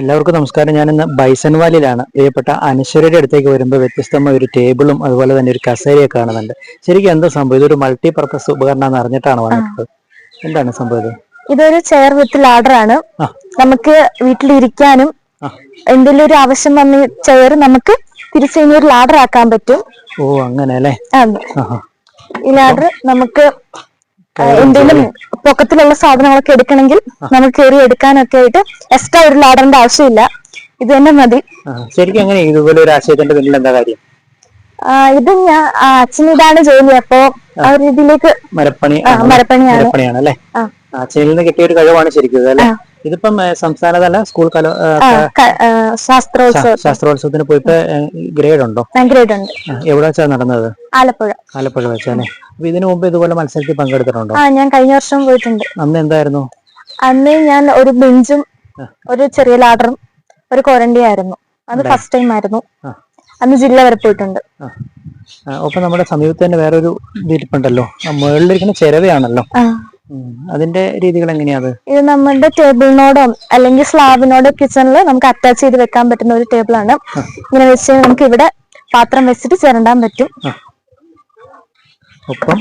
എല്ലാവർക്കും നമസ്കാരം. ഞാനിന്ന് ബൈസൺവാലിലാണ് പ്രിയപ്പെട്ട അനശ്വരയുടെ അടുത്തേക്ക് വരുമ്പോൾ വ്യത്യസ്തമായ ഒരു ടേബിളും അതുപോലെ തന്നെ ഒരു കസേരയൊക്കെ കാണുന്നുണ്ട്. ശരിക്കും എന്താ സംഭവം? ഇതൊരു മൾട്ടി പർപ്പസ് ഉപകരണം എന്ന് അറിഞ്ഞിട്ടാണ് വന്നിട്ടുള്ളത്? എന്താണ് സംഭവം ഇത്? ഇതൊരു ചെയർ വിത്ത് ലാഡർ ആണ്. നമുക്ക് വീട്ടിലിരിക്കാനും ഇരിക്കാനും എന്തെങ്കിലും ഒരു ആവശ്യം വന്ന് ചെയർ നമുക്ക് തിരിച്ച് ഒരു ലാഡർ ആക്കാൻ പറ്റും. ഓ അങ്ങനെ അല്ലേ. ഈ ലാഡർ നമുക്ക് എന്തെങ്കിലും പൊക്കത്തിലുള്ള സാധനങ്ങളൊക്കെ എടുക്കണമെങ്കിൽ നമുക്ക് കയറി എടുക്കാനൊക്കെ ആയിട്ട് എക്സ്ട്രാ ഒരു ലാഡറിന്റെ ആവശ്യമില്ല. ഇത് തന്നെ മതി. ശരിക്കും അങ്ങനെ ഇതുപോലെ ഒരു ആശയത്തിന്റെ പിന്നിൽ എന്താ കാര്യം? ഇത് ഞാൻ അച്ഛൻ ഇതാണ് ജോലി അപ്പോ ആ. ഒരു ഇതിലേക്ക് മരപ്പണി മരപ്പണിയാണ്. അല്ലേ ആ. അച്ഛനിൽ നിന്ന് കിട്ടിയ ഒരു കഴിവാണ് ശരിക്കും അല്ലേ. ഇതിപ്പം സംസ്ഥാനതല സ്കൂൾ കല ശാസ്ത്രോത്സവം ശാസ്ത്രോത്സവത്തിന് പോയിട്ട് ഗ്രേഡ് ഉണ്ടോ ഗ്രേഡ് ഉണ്ട് എവിടെ വെച്ചാണ് നടന്നത്? ആലപ്പുഴ. ആലപ്പുഴ വെച്ചാണ്. അപ്പൊ ഇതിനു മുമ്പ് ഇതുപോലെ മത്സരത്തിൽ പങ്കെടുത്തിട്ടുണ്ടോ? ഞാൻ കഴിഞ്ഞ വർഷം പോയിട്ടുണ്ട്. അന്ന് എന്തായിരുന്നു? അന്ന് ഞാൻ ഒരു ബെഞ്ചും ഒരു ചെറിയ ലാഡറും ഒരു കൊരണ്ടി ആയിരുന്നു. അത് ഫസ്റ്റ് ടൈം ആയിരുന്നു. അന്ന് ജില്ല വരെ പോയിട്ടുണ്ട്. അപ്പൊ നമ്മുടെ സമീപത്ത് തന്നെ വേറൊരു ഇതിരിപ്പുണ്ടല്ലോ. മുകളിലിരിക്കുന്ന ചെരവയാണല്ലോ. അതിന്റെ രീതികൾ എങ്ങനെയാ ഇത് നമ്മുടെ ടേബിളിനോടോ അല്ലെങ്കിൽ സ്ലാബിനോടോ കിച്ചണിൽ നമുക്ക് അറ്റാച്ച് ചെയ്ത് വെക്കാൻ പറ്റുന്ന ഒരു ടേബിൾ ആണ് ഇങ്ങനെ വെച്ച് നമുക്ക് ഇവിടെ പാത്രം വെച്ചിട്ട് ചിരണ്ടാൻ പറ്റും. ഒപ്പം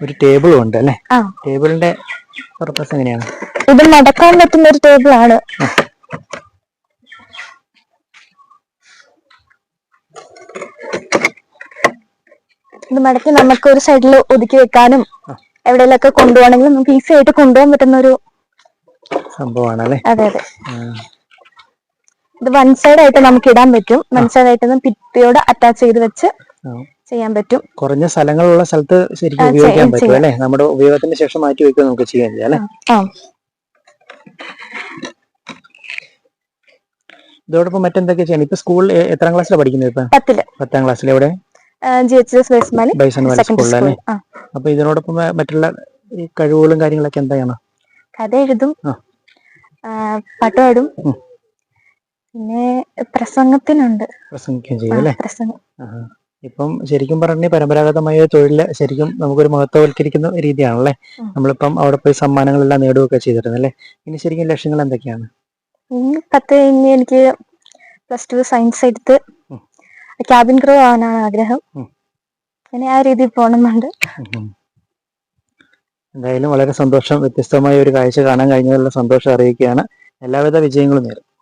ഒരു ടേബിളും ഉണ്ട് അല്ലേ? ടേബിളിന്റെ പർപ്പസ് എങ്ങനെയാണ്? ഇത് നടക്കാൻ പറ്റുന്ന ഒരു ടേബിൾ ആണ് ഇത് മടക്കി നമുക്ക് ഒരു സൈഡിൽ ഒതുക്കി വെക്കാനും എവിടെയെങ്കിലൊക്കെ കൊണ്ടുപോകണമെങ്കിൽ നമുക്ക് ഈസി ആയിട്ട് കൊണ്ടുപോകാൻ പറ്റുന്ന ഒരു സംഭവമാണ് അല്ലേ അതെ. അതെ ഇത് വൺ സൈഡ് ആയിട്ട് നമുക്ക് ഇടാൻ പറ്റും. വൺ സൈഡ് ആയിട്ട് ഭിത്തിയോട് അറ്റാച്ച് ചെയ്ത് വെച്ച് ചെയ്യാൻ പറ്റും. കുറഞ്ഞ സ്ഥലങ്ങളുള്ള സ്ഥലത്ത് ശരിക്കും ഉപയോഗിക്കാൻ പറ്റും. അല്ലേ? നമ്മുടെ ഉപയോഗത്തിന് ശേഷം മാറ്റി വെക്കുക നമുക്ക് ചെയ്യാൻ ചെയ്യാം അല്ലേ? ഇതോടൊപ്പം മറ്റെന്തൊക്കെ ചെയ്യണം ഇപ്പൊ സ്കൂളിൽ എത്രാം ക്ലാസ്സിലാണ് പഠിക്കുന്നത് ഇപ്പൊ? പത്താം ക്ലാസ്സിൽ എവിടെ? ജി എച്ച് എസ് ബേസ്മാലി ബൈസൺ വാലി സെക്കൻഡറി സ്കൂൾ ആ. അപ്പൊ ഇതിനോടൊപ്പം മറ്റുള്ള കഴിവുകളും കാര്യങ്ങളൊക്കെ എന്താണ് കഥ എഴുതും പാട്ട് പാടും പിന്നെ പ്രസംഗത്തിനുണ്ട്. പ്രസംഗിക്കുകയും ചെയ്യും അല്ലേ? പ്രസംഗം. ഇപ്പം ശരിക്കും പറഞ്ഞ പരമ്പരാഗതമായ തൊഴിൽ ശരിക്കും നമുക്കൊരു മഹത്വവൽക്കരിക്കുന്ന രീതിയാണല്ലേ? നമ്മളിപ്പം അവിടെ പോയി സമ്മാനങ്ങളെല്ലാം നേടുകയൊക്കെ ചെയ്തിരുന്നല്ലേ? ഇനി ശരിക്കും ലക്ഷ്യങ്ങൾ എന്തൊക്കെയാണ്? പത്ത് കഴിഞ്ഞ് എനിക്ക് പ്ലസ് ടു സയൻസ് എടുത്ത്. ക്യാബിൻ ക്രൂ ആവാനാണ് ആഗ്രഹം. പിന്നെ ആ രീതിയിൽ പോകണമെന്നുണ്ട്. എന്തായാലും വളരെ സന്തോഷം. വ്യത്യസ്തമായ ഒരു കാഴ്ച കാണാൻ കഴിഞ്ഞതിലുള്ള സന്തോഷം അറിയിക്കുകയാണ്. എല്ലാവിധ വിജയങ്ങളും നേരും.